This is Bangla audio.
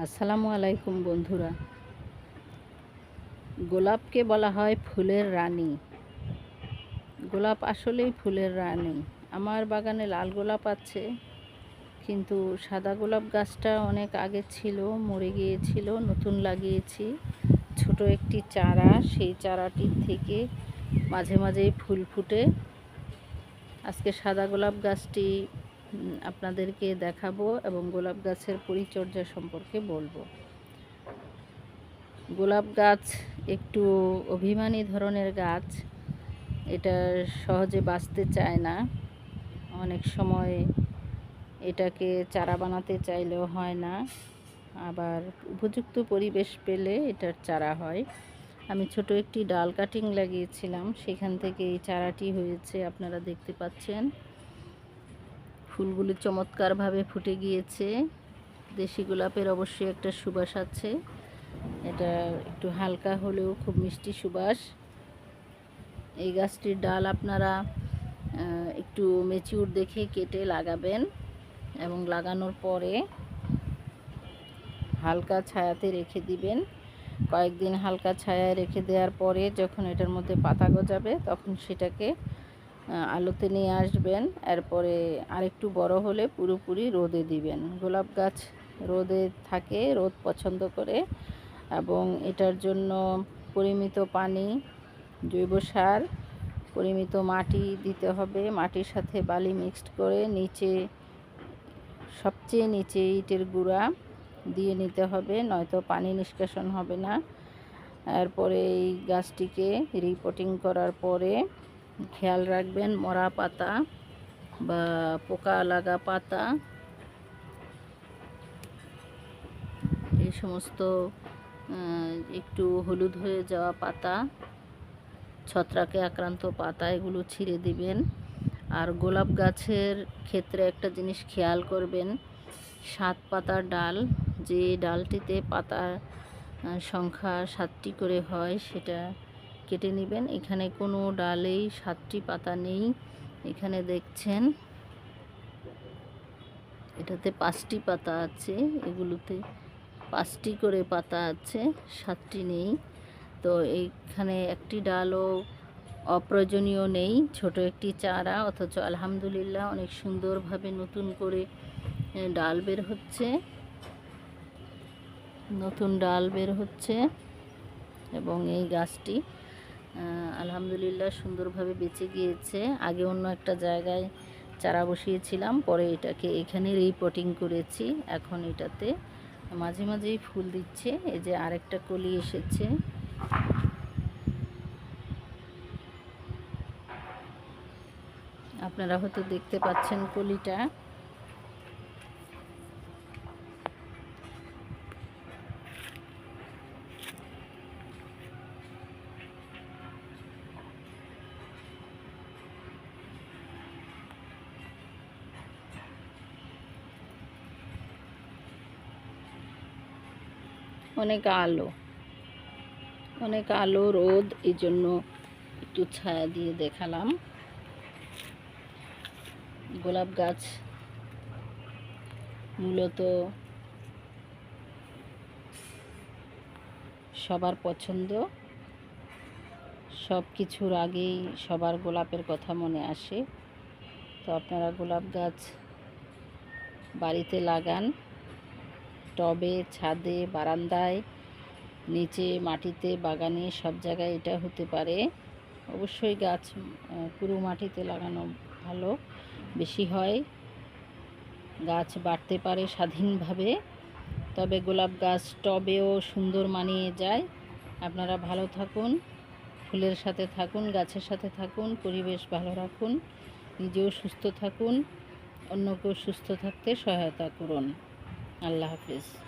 আসসালামু আলাইকুম বন্ধুরা। গোলাপকে বলা হয় ফুলের রানী। গোলাপ আসলেই ফুলের রানী। আমার বাগানে লাল গোলাপ আছে, কিন্তু সাদা গোলাপ গাছটা অনেক আগে ছিল, মরে গিয়েছিল, নতুন লাগিয়েছি। ছোট একটি চারা, সেই চারাটির থেকে মাঝে মাঝেই ফুল ফুটে। আজকে সাদা গোলাপ গাছটি আপনাদেরকে দেখাবো এবং গোলাপ গাছের পরিচর্যা সম্পর্কে বলব। গোলাপ গাছ একটু অভিমানী ধরনের গাছ, এটা সহজে বাঁচতে চায় না। অনেক সময় এটাকে চারা বানাতে চাইলেও হয় না। আবার উপযুক্ত পরিবেশ পেলে এটার চারা হয়। আমি ছোট একটি ডাল কাটিং লাগিয়েছিলাম, সেখান থেকে এই চারাটি হয়েছে, আপনারা দেখতে পাচ্ছেন। ফুলগুলি চমৎকারভাবে ফুটে গিয়েছে। দেশি গোলাপের অবশ্যই একটা সুবাস আছে। এটা একটু হালকা হলেও খুব মিষ্টি সুবাস। এই গাছটির ডাল আপনারা একটু মেচিউর দেখে কেটে লাগাবেন এবং লাগানোর পরে হালকা ছায়াতে রেখে দিবেন। কয়েকদিন হালকা ছায়ায় রেখে দেওয়ার পরে যখন এটার মধ্যে পাতা গজাবে, তখন সেটাকে আলোতে নিয়ে আসবেন। এরপরে আরেকটু বড় হলে পুরোপুরি রোদে দিবেন। গোলাপ গাছ রোদে থাকে, রোদ পছন্দ করে। এবং এটার জন্য পরিমিত পানি, জৈব সার, পরিমিত মাটি দিতে হবে। মাটির সাথে বালি মিক্সড করে নিচে, সবচেয়ে নিচে ইটের গুঁড়া দিয়ে নিতে হবে, নয়তো পানি নিষ্কাশন হবে না। এরপরে এই গাছটিকে রিপোর্টিং করার পরে খেয়াল রাখবেন, মরা পাতা বা পোকা লাগা পাতা, এই সমস্ত একটু হলুদ হয়ে যাওয়া পাতা, ছত্রাকে আক্রান্ত পাতা, এগুলো ছিঁড়ে দিবেন। আর গোলাপ গাছের ক্ষেত্রে একটা জিনিস খেয়াল করবেন, সাত পাতার ডাল, যে ডালটিতে পাতার সংখ্যা সাতটি করে হয়, সেটা কেটে নেবেন। এখানে কোনো ডালেই সাতটি পাতা নেই। এখানে দেখছেন, এটাতে পাঁচটি পাতা আছে, এগুলোতে পাঁচটি করে পাতা আছে, সাতটি নেই। তো এইখানে একটি ডালও অপ্রয়োজনীয় নেই, ছোট একটি চারা, অথচ আলহামদুলিল্লাহ অনেক সুন্দরভাবে নতুন করে ডাল বের হচ্ছে। নতুন ডাল বের হচ্ছে এবং এই গাছটি আলহামদুলিল্লাহ সুন্দরভাবে বেঁচে গিয়েছে। আগে অন্য একটা জায়গায় চারা বসিয়েছিলাম, পরে এটাকে এখানে রিপোর্টিং করেছি। এখন এটাতে মাঝে মাঝেই ফুল দিচ্ছে, এই যে আরেকটা কলি এসেছে। আপনারা হয়তো দেখতে পাচ্ছেন কলিটা। অনেক আলো। অনেক আলো, রোদ এই জন্য একটু ছায়া দিয়ে দেখালাম। গোলাপ গাছ মূলত সবার পছন্দ। সব কিছুর আগেই সবার গোলাপের কথা মনে আসে। তো আপনারা গোলাপ গাছ বাড়িতে লাগান। টবে, ছাদে, বারান্দায়, নিচে মাটিতে, বাগানে, সব জায়গায় এটা হতে পারে। অবশ্যই গাছ পুরো মাটিতে লাগানো ভালো, বেশি হয়। গাছ বাড়তে পারে স্বাধীনভাবে, তবে গোলাপ গাছ টবেও সুন্দর মানিয়ে যায়। আপনারা ভালো থাকুন, ফুলের সাথে থাকুন, গাছের সাথে থাকুন, পরিবেশ ভালো রাখুন, নিজেও সুস্থ থাকুন, অন্যকেও সুস্থ থাকতে সহায়তা করুন। আল্লাহ হাফিজ।